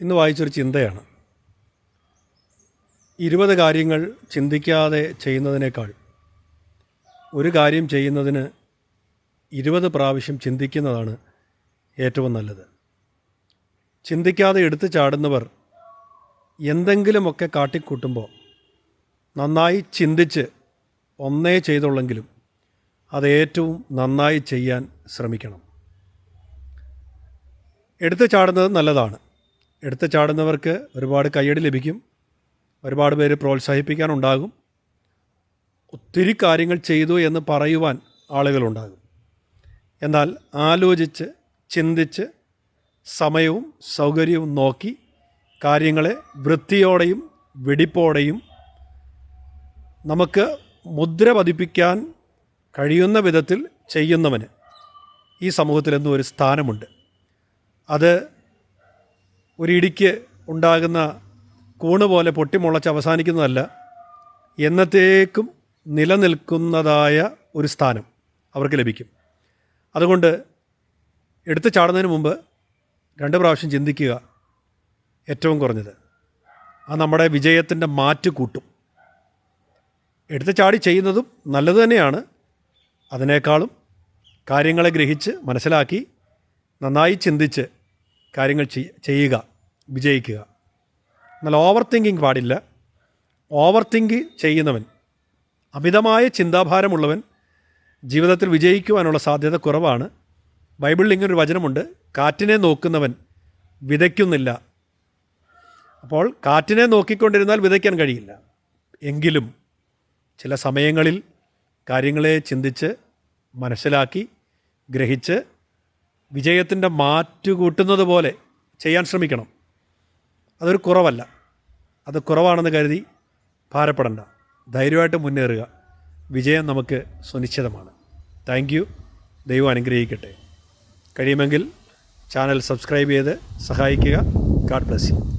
ഇന്ന് വായിച്ചൊരു ചിന്തയാണ്. ഇരുപത് കാര്യങ്ങൾ ചിന്തിക്കാതെ ചെയ്യുന്നതിനേക്കാൾ ഒരു കാര്യം ചെയ്യുന്നതിന് ഇരുപത് പ്രാവശ്യം ചിന്തിക്കുന്നതാണ് ഏറ്റവും നല്ലത്. ചിന്തിക്കാതെ എടുത്തു ചാടുന്നവർ എന്തെങ്കിലുമൊക്കെ കാട്ടിക്കൂട്ടുമ്പോൾ നന്നായി ചിന്തിച്ച് ഒന്നേ ചെയ്തുള്ളെങ്കിലും അത് ഏറ്റവും നന്നായി ചെയ്യാൻ ശ്രമിക്കണം. എടുത്തു ചാടുന്നത് നല്ലതാണ്. എടുത്തു ചാടുന്നവർക്ക് ഒരുപാട് കയ്യടി ലഭിക്കും. ഒരുപാട് പേര് പ്രോത്സാഹിപ്പിക്കാനുണ്ടാകും. ഒത്തിരി കാര്യങ്ങൾ ചെയ്തു എന്ന് പറയുവാൻ ആളുകളുണ്ടാകും. എന്നാൽ ആലോചിച്ച് ചിന്തിച്ച് സമയവും സൗകര്യവും നോക്കി കാര്യങ്ങളെ വൃത്തിയോടെയും വെടിപ്പോടെയും നമുക്ക് മുദ്ര പതിപ്പിക്കാൻ കഴിയുന്ന വിധത്തിൽ ചെയ്യുന്നവന് ഈ സമൂഹത്തിലെന്നും ഒരു സ്ഥാനമുണ്ട്. അത് ഒരിടിക്ക് ഉണ്ടാകുന്ന കൂണ് പോലെ പൊട്ടിമുളച്ച് അവസാനിക്കുന്നതല്ല എന്നത്തേക്കും നിലനിൽക്കുന്നതായ ഒരു സ്ഥാനം അവർക്ക് ലഭിക്കും. അതുകൊണ്ട് എടുത്തു ചാടുന്നതിന് മുമ്പ് രണ്ട് പ്രാവശ്യം ചിന്തിക്കുക ഏറ്റവും കുറഞ്ഞത്. അത് നമ്മുടെ വിജയത്തിന്റെ മാറ്റ് കൂട്ടും. എടുത്തു ചാടി ചെയ്യുന്നതും നല്ലത് തന്നെയാണ്. അതിനേക്കാളും കാര്യങ്ങളെ ഗ്രഹിച്ച് മനസ്സിലാക്കി നന്നായി ചിന്തിച്ച് കാര്യങ്ങൾ ചെയ്യുക വിജയിക്കുക. എന്നാൽ ഓവർ തിങ്കിങ് പാടില്ല. ഓവർ തിങ്ക് ചെയ്യുന്നവൻ അമിതമായ ചിന്താഭാരമുള്ളവൻ ജീവിതത്തിൽ വിജയിക്കുവാനുള്ള സാധ്യത കുറവാണ്. ബൈബിളിൽ ഇങ്ങനൊരു വചനമുണ്ട് കാറ്റിനെ നോക്കുന്നവൻ വിതയ്ക്കുന്നില്ല. അപ്പോൾ കാറ്റിനെ നോക്കിക്കൊണ്ടിരുന്നാൽ വിതയ്ക്കാൻ കഴിയില്ല. എങ്കിലും ചില സമയങ്ങളിൽ കാര്യങ്ങളെ ചിന്തിച്ച് മനസ്സിലാക്കി ഗ്രഹിച്ച് വിജയത്തിന്റെ മാറ്റ് കൂട്ടുന്നത് പോലെ ചെയ്യാൻ ശ്രമിക്കണം. അതൊരു കുറവല്ല. അത് കുറവാണെന്ന് കരുതി ഭാരപ്പെടണ്ട. ധൈര്യമായിട്ട് മുന്നേറുക. വിജയം നമുക്ക് സുനിശ്ചിതമാണ്. താങ്ക് യു ദൈവം അനുഗ്രഹിക്കട്ടെ. കഴിയുമെങ്കിൽ ചാനൽ സബ്സ്ക്രൈബ് ചെയ്ത് സഹായിക്കുക. God bless you